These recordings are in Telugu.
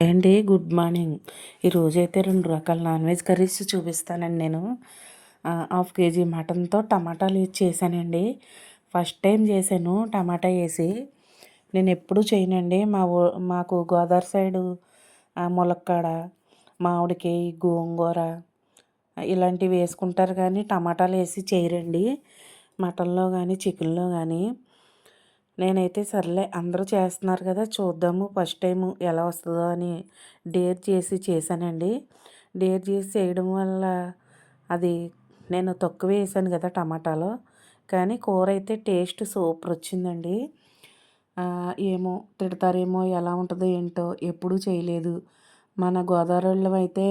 అండి గుడ్ మార్నింగ్. ఈరోజు అయితే రెండు రకాల నాన్ వెజ్ కర్రీస్ చూపిస్తానండి నేను. హాఫ్ కేజీ మటన్తో టమాటాలు వేసి చేశానండి. ఫస్ట్ టైం చేశాను టమాటా వేసి. నేను ఎప్పుడు చేయనండి. మా ఊ మాకు గోదావరి సైడు ములక్కాడ మామిడికాయ గోంగూర ఇలాంటివి వేసుకుంటారు కానీ టమాటాలు వేసి చేయరండి. మటన్లో కానీ చికెన్లో కానీ నేనైతే సర్లే అందరూ చేస్తున్నారు కదా చూద్దాము ఫస్ట్ టైం ఎలా వస్తుందో అని డేర్ చేసి చేశానండి. డేర్ చేసి చేయడం వల్ల అది నేను తక్కువ వేసాను కదా టమాటాలో. కానీ కూర అయితే టేస్ట్ సూపర్ వచ్చిందండి. ఏమో తిడతారేమో ఎలా ఉంటుందో ఏంటో ఎప్పుడూ చేయలేదు. మన గోదావరిలో అయితే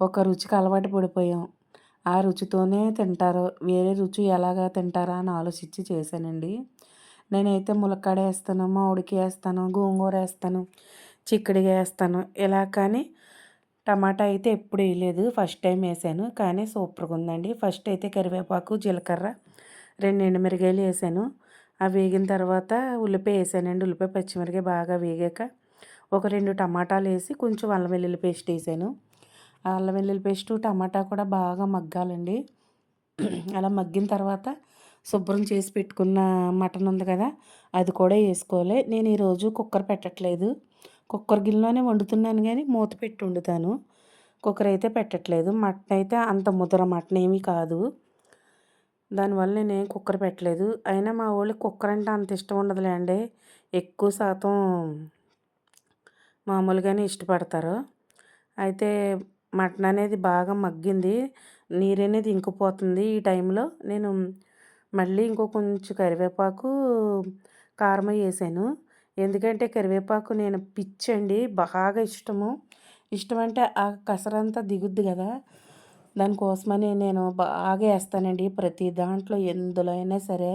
ఒక రుచికి అలవాటు పడిపోయాం. ఆ రుచితోనే తింటారు. వేరే రుచి ఎలాగా తింటారా అని ఆలోచించి చేశానండి. నేనైతే ములక్కాడ వేస్తాను మామిడికి వేస్తాను గోంగూర వేస్తాను చిక్కుడుగా వేస్తాను. ఇలా కానీ టమాటా అయితే ఎప్పుడు వేయలేదు. ఫస్ట్ టైం వేసాను కానీ సూపర్గా ఉందండి. ఫస్ట్ అయితే కరివేపాకు జీలకర్ర రెండు ఎండుమిరగాయలు వేసాను. అవి వేగిన తర్వాత ఉల్లిపాయ వేసానండి. ఉల్లిపాయ పచ్చిమిరకాయ బాగా వేగాక ఒక రెండు టమాటాలు వేసి కొంచెం అల్లం వెల్లుల్లి పేస్ట్ వేసాను. అల్లం వెల్లుల్లి పేస్ట్ టమాటా కూడా బాగా మగ్గాలండి. అలా మగ్గిన తర్వాత శుభ్రం చేసి పెట్టుకున్న మటన్ ఉంది కదా అది కూడా వేసుకోవాలి. నేను ఈరోజు కుక్కర్ పెట్టట్లేదు. కుక్కర్ గిన్నెలోనే వండుతున్నాను కానీ మూత పెట్టి వండుతాను. కుక్కర్ అయితే పెట్టట్లేదు. మటన్ అయితే అంత ముద్ర మటన్ ఏమీ కాదు. దానివల్ల నేను కుక్కర్ పెట్టలేదు. అయినా మా వాళ్ళకి కుక్కర్ అంటే అంత ఇష్టం ఉండదులేండి ఎక్కువ శాతం మామూలుగానే ఇష్టపడతారు. అయితే మటన్ అనేది బాగా మగ్గింది. నీరు అనేది ఇంకిపోతుంది ఈ టైంలో. నేను మళ్ళీ ఇంకో కొంచెం కరివేపాకు కారం వేసాను. ఎందుకంటే కరివేపాకు నేను పిచ్చండి బాగా ఇష్టము. ఇష్టం అంటే ఆ కసరంతా దిగుద్ది కదా. దానికోసమని నేను బాగా వేస్తానండి ప్రతి దాంట్లో ఎందులో అయినా సరే.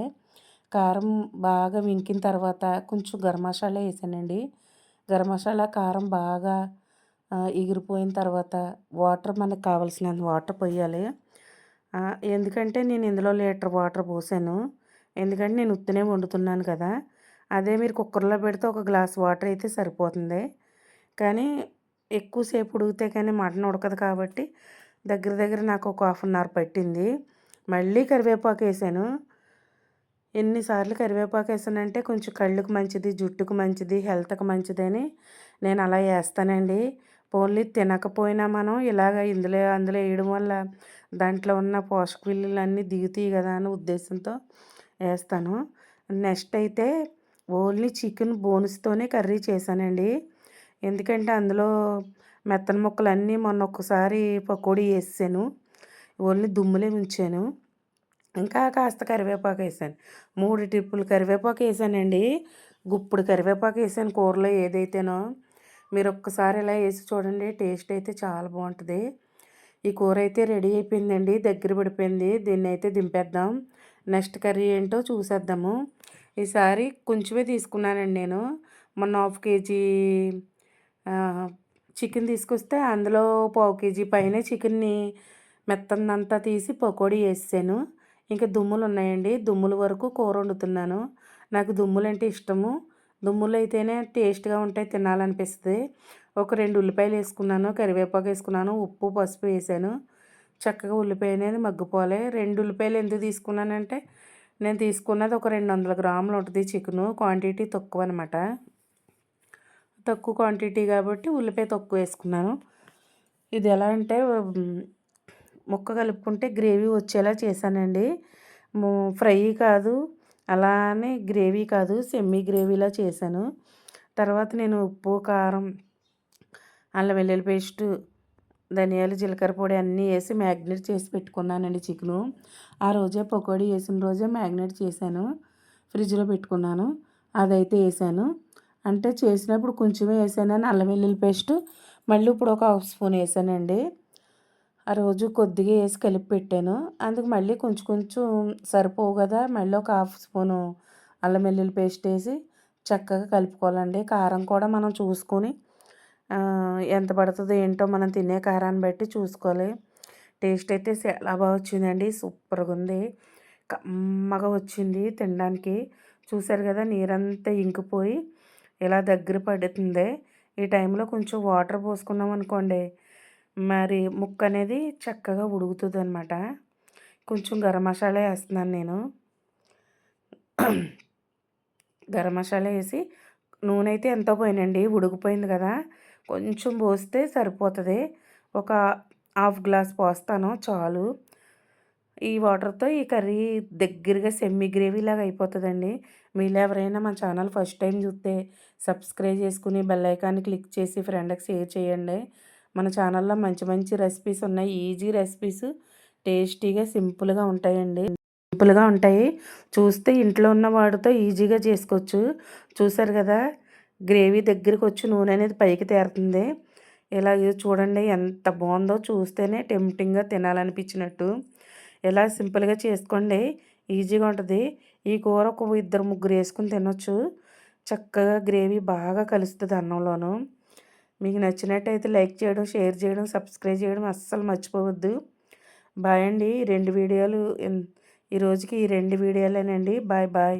కారం బాగా వింకిన తర్వాత కొంచెం గరం మసాలా వేసానండి. గరం మసాలా కారం బాగా ఎగిరిపోయిన తర్వాత వాటర్ మనకు కావాల్సినంత వాటర్ పోయాలి. ఎందుకంటే నేను ఇందులో లీటర్ వాటర్ పోసాను. ఎందుకంటే నేను ఉత్తునే వండుతున్నాను కదా. అదే మీరు కుక్కర్లో పెడితే ఒక గ్లాస్ వాటర్ అయితే సరిపోతుంది. కానీ ఎక్కువసేపు ఉడికితే కానీ మటన్ ఉడకదు కాబట్టి దగ్గర దగ్గర నాకు ఒక హాఫ్ అన్ అవర్ పట్టింది. మళ్ళీ కరివేపాకు వేసాను. ఎన్నిసార్లు కరివేపాకు వేసానంటే కొంచెం కళ్ళకు మంచిది జుట్టుకు మంచిది హెల్త్కి మంచిదని నేను అలా వేస్తానండి. ఓన్లీ తినకపోయినా మనం ఇలాగ ఇందులో అందులో వేయడం వల్ల దాంట్లో ఉన్న పోషక విలువలు అన్నీ దిగుతాయి కదా అని ఉద్దేశంతో వేస్తాను. నెక్స్ట్ అయితే ఓన్లీ చికెన్ బోన్స్తోనే కర్రీ చేశానండి. ఎందుకంటే అందులో మెత్తన ముక్కలు అన్నీ మొన్న ఒక్కసారి పకోడీ వేసాను. ఓన్లీ దుమ్ములే ఉంచాను ఇంకా కాస్త కరివేపాకు వేసాను. మూడు టిప్పులు కరివేపాకు వేసానండి. గుప్పుడు కరివేపాకు వేసాను కూరలో ఏదైతేనో. మీరు ఒక్కసారి ఇలా వేసి చూడండి టేస్ట్ అయితే చాలా బాగుంటుంది. ఈ కూర అయితే రెడీ అయిపోయిందండి దగ్గర పడిపోయింది. దీన్ని అయితే దింపేద్దాం. నెక్స్ట్ కర్రీ ఏంటో చూసేద్దాము. ఈసారి కొంచెమే తీసుకున్నానండి నేను. మొన్న హాఫ్ కేజీ చికెన్ తీసుకొస్తే అందులో పావు కేజీ పైన చికెన్ని మెత్తందంతా తీసి పకోడీ వేసాను ఇంకా దుమ్ములు ఉన్నాయండి దుమ్ముల వరకు కూర వండుతున్నాను. నాకు దుమ్ములు అంటే ఇష్టము. దుమ్ములు అయితేనే టేస్ట్గా ఉంటాయి తినాలనిపిస్తుంది. ఒక రెండు ఉల్లిపాయలు వేసుకున్నాను కరివేపాకు వేసుకున్నాను ఉప్పు పసుపు వేసాను. చక్కగా ఉల్లిపాయ అనేది మగ్గిపోవాలి. రెండు ఉల్లిపాయలు ఎందుకు తీసుకున్నానంటే నేను తీసుకున్నది ఒక రెండు వందల గ్రాములు ఉంటుంది చికెను క్వాంటిటీ తక్కువ అనమాట తక్కువ క్వాంటిటీ కాబట్టి ఉల్లిపాయ తక్కువ వేసుకున్నాను. ఇది ఎలా అంటే ముక్క కలుపుకుంటే గ్రేవీ వచ్చేలా చేశానండి. ఫ్రై కాదు అలానే గ్రేవీ కాదు సెమ్మీ గ్రేవీలా చేశాను. తర్వాత నేను ఉప్పు కారం అల్లం వెల్లుల్లి పేస్టు ధనియాలు జీలకర్ర పొడి అన్నీ వేసి మ్యాగ్నేట్ చేసి పెట్టుకున్నానండి చికెను. ఆ రోజే పకోడీ వేసిన రోజే మ్యాగ్నేట్ చేశాను. ఫ్రిడ్జ్లో పెట్టుకున్నాను. అదైతే వేసాను. అంటే చేసినప్పుడు కొంచెమే వేసాను. అల్లం వెల్లుల్లి పేస్ట్ మళ్ళీ ఇప్పుడు ఒక హాఫ్ స్పూన్ వేసానండి. ఆ రోజు కొద్దిగా వేసి కలిపి పెట్టాను. అందుకు మళ్ళీ కొంచెం కొంచెం సరిపోవు కదా మళ్ళీ ఒక హాఫ్ స్పూను అల్లం వెల్లుల్లి పేస్ట్ వేసి చక్కగా కలుపుకోవాలండి. కారం కూడా మనం చూసుకొని ఎంత పడుతుందో ఏంటో మనం తినే కారాన్ని బట్టి చూసుకోవాలి. టేస్ట్ అయితే చాలా బాగా వచ్చిందండి. సూపర్గా ఉంది. కమ్మగా వచ్చింది తినడానికి. చూసారు కదా నీరంతా ఇంకిపోయి ఇలా దగ్గర పడుతుంది. ఈ టైంలో కొంచెం వాటర్ పోసుకున్నాం అనుకోండి మరి ముక్క అనేది చక్కగా ఉడుకుతుంది అనమాట కొంచెం గరం మసాలా వేస్తున్నాను నేను. గరం మసాలా వేసి నూనె అయితే ఎంతో పోయినండి ఉడికిపోయింది కదా. కొంచెం పోస్తే సరిపోతుంది. ఒక హాఫ్ గ్లాస్ పోస్తాను చాలు. ఈ వాటర్తో ఈ కర్రీ దగ్గరగా సెమ్మి గ్రేవీ లాగా అయిపోతుందండి. మీరు ఎవరైనా మా ఛానల్ ఫస్ట్ టైం చూస్తే సబ్స్క్రైబ్ చేసుకుని బెల్ ఐకాన్ని క్లిక్ చేసి ఫ్రెండ్కి షేర్ చేయండి. మన ఛానల్లో మంచి మంచి రెసిపీస్ ఉన్నాయి. Easy recipes. టేస్టీగా సింపుల్గా ఉంటాయండి. సింపుల్గా ఉంటాయి. చూస్తే ఇంట్లో ఉన్న వాడితో ఈజీగా చేసుకోవచ్చు. చూసారు కదా? గ్రేవీ దగ్గరికి వచ్చి నూనె అనేది పైకి తేరుతుంది. ఇలా ఇది చూడండి ఎంత బాగుందో. చూస్తేనే టెంప్టింగ్గా తినాలనిపించినట్టు. ఇలా సింపుల్గా చేసుకోండి. ఈజీగా ఉంటుంది. ఈ కూర ఒక ఇద్దరు ముగ్గురు వేసుకుని తినొచ్చు. చక్కగా గ్రేవీ బాగా కలుస్తుంది అన్నంలోనూ. మీకు నచ్చినట్టయితే లైక్ చేయడం షేర్ చేయడం సబ్స్క్రైబ్ చేయడం అస్సలు మర్చిపోవద్దు. బాయ్ అండి. రెండు వీడియోలు ఈ రోజుకి ఈ రెండు వీడియోలేనండి. Bye bye.